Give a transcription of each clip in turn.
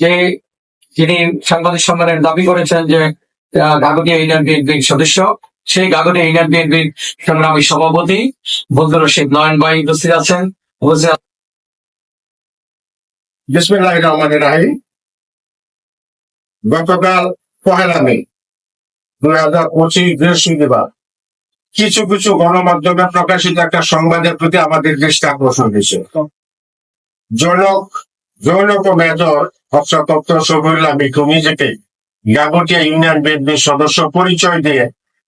যে তিনি সাংবাদিক সম্মেলনে দাবি করেছেন যে আহ, গাগটিয়া ইউনিয়ন বিএনপির সদস্য সেই গাগটিয়া ইউনিয়ন বিএনপির সংগ্রামী সভাপতি বন্ধুর রশিদ নয়ন ভাই উপস্থিত আছেন। গতকাল পহেলা মে দুই হাজার পঁচিশ বৃহস্পতিবার কিছু কিছু গণমাধ্যমে প্রকাশিত একটা সংবাদের প্রতি আমাদের দৃষ্টি আকর্ষণ হয়েছে। জনক জনক মেজর হর্ষতত্ত্ব শফিউল্লাহ মিঠু গাগটিয়া ইউনিয়ন বিএনপির সদস্য পরিচয় দিয়ে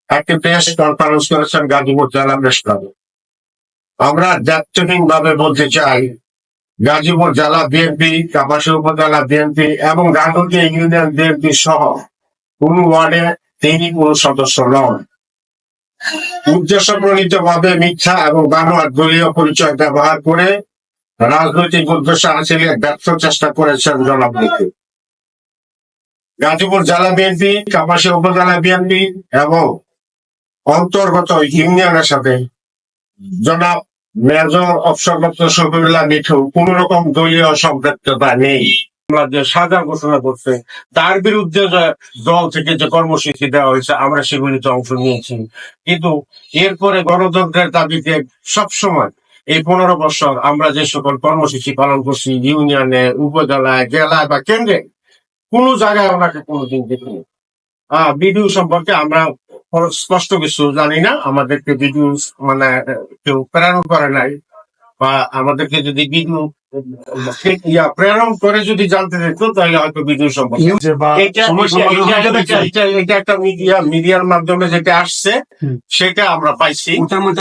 একটি প্রেস কনফারেন্স করেছেন গাজীপুর জেলা প্রেস ক্লাবে। আমরা দায়িত্বহীন ভাবে বলতে চাই, গাজীপুর জেলা বিএনপি, কাপাসী উপজেলা বিএনপি এবং গাঙ্গুটিয়া ইউনিয়ন বিএনপি সহ কোন ওয়ার্ডে তিনি কোন সদস্য নন। উদ্দেশ্য প্রণীত ভাবে মিথ্যা এবং বানোয়ার দলীয় পরিচয় ব্যবহার করে রাজনৈতিক উদ্দেশ্য হাসিলে ব্যর্থ চেষ্টা করেছেন জনাব গাজীপুর জেলা বিএনপি কাপাসী উপজেলা বিএনপি এবং অন্তর্গত ইউনিয়নের সাথে জনাব মেজর অবসরপ্রাপ্ত শফিউল্লাহ মিঠু কোন রকম দলীয় সম্পৃক্ততা নেই। যে সাজা ঘোষণা করছে, তার বিরুদ্ধে দল থেকে যে কর্মসূচি দেওয়া হয়েছে, আমরা সেগুলিতে অংশ নিয়েছি। কিন্তু এরপরে গণতন্ত্রের দাবিতে সবসময় এই পনেরো বছর আমরা যে সকল কর্মসূচি পালন করছি ইউনিয়নে উপজেলায় জেলায় বা কেন্দ্রে কোন জায়গায় ওনাকে কোনোদিন দেখিনি। আহ বিডিও সম্পর্কে আমরা স্পষ্ট কিছু জানি না। আমাদেরকে বিডিও মানে কেউ প্রেরণ করে নাই। বা আমাদেরকে যদি বিডিও ইয়া প্রেরণ করে যদি জানতে দিত তাহলে হয়তো বিডিও সম্পর্কে। এটা একটা মিডিয়া মিডিয়ার মাধ্যমে যেটা আসছে সেটা আমরা পাইছি।